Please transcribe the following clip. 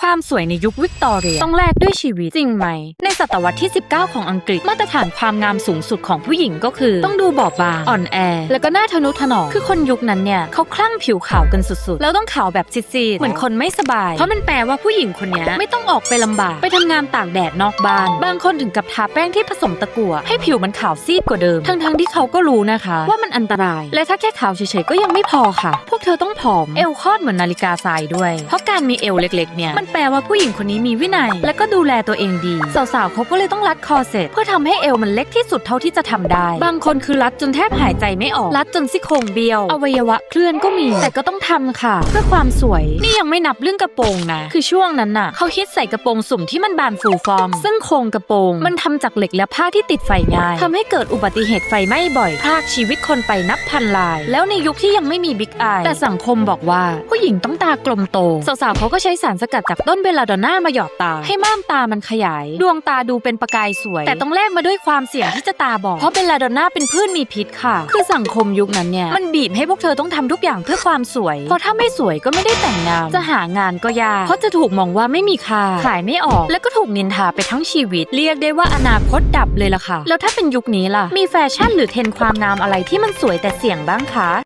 ความสวยในยุควิกตอเรียต้องแลกด้วยชีวิตจริงไหม ในศตวรรษที่ 19 ของอังกฤษมาตรฐานความงามสูงสุดของผู้หญิงก็คือ ต้องดูบอบบางอ่อนแอ แล้วก็หน้าทะนุถนอมคือคนยุคนั้นเนี่ยเขาคลั่งผิวขาวกันสุดๆ แล้วต้องขาวแบบซีดๆเหมือนคนไม่สบาย เพราะมันแปลว่าผู้หญิงคนนี้ไม่ต้องออกไปลำบาก ไปทำงานตากแดดนอกบ้าน บางคนถึงกับทาแป้งที่ผสมตะกั่วให้ผิวมันขาวซีดกว่าเดิม ทั้งๆที่เขาก็รู้นะคะ ว่ามันอันตราย และถ้าแค่ขาวเฉยๆก็ยังไม่พอค่ะ พวกเธอต้องผอมเอวคอดเหมือนนาฬิกาทรายด้วย เพราะการมีเอวเล็กๆเนี่ยมันแปลว่าผู้หญิงคนนี้มีวินัย และก็ดูแลตัวเองดี สาวๆเขาก็เลยต้องรัดคอเสร็จ เพื่อทำให้เอวมันเล็กที่สุดเท่าที่จะทำได้ บางคนคือรัดจนแทบหายใจไม่ออก รัดจนซี่โครงเบี้ยว อวัยวะเคลื่อนก็มี แต่ก็ต้องทำค่ะ เพื่อความสวย นี่ยังไม่นับเรื่องกระโปรงนะ คือช่วงนั้นน่ะเขาคิดใส่กระโปรงสุ่มที่มันบานฟูฟอร์ม ซึ่งโครงกระโปรง มันทำจากเหล็กและผ้าที่ติดไฟง่ายทำให้เกิดอุบัติเหตุไฟไหม้บ่อยพากชีวิตคนไปนับพันราย แล้วในยุคที่ยังไม่มีบิ๊กไอแต่สังคมบอกว่าผู้หญิงต้องตากลมโต สาวๆเขาก็ใช้สารสกัดจากต้นเบลลาดอนน่ามาหยอดตา ให้ม่านตามันขยาย ดวงตาดูเป็นประกายสวย แต่ต้องแลกมาด้วยความเสี่ยงที่จะตาบอดเพราะเบลลาดอนน่าเป็นพืชมีพิษค่ะ คือสังคมยุคนั้นเนี่ยมันบีบให้พวกเธอต้องทำทุกอย่างเพื่อความสวย เพราะถ้าไม่สวยก็ไม่ได้แต่งงาน จะหางานก็ยากเพราะจะถูกมองว่าไม่มีค่าขายไม่ออก และก็ถูกนินทาไปทั้งชีวิต เรียกได้ว่าอนาคตดับเลยล่ะค่ะ แล้วถ้าเป็นยุคนี้ล่ะมีแฟชั่นหรือเทรนความงามอะไรที่มันสวยแต่เสี่ยงบ้างคะ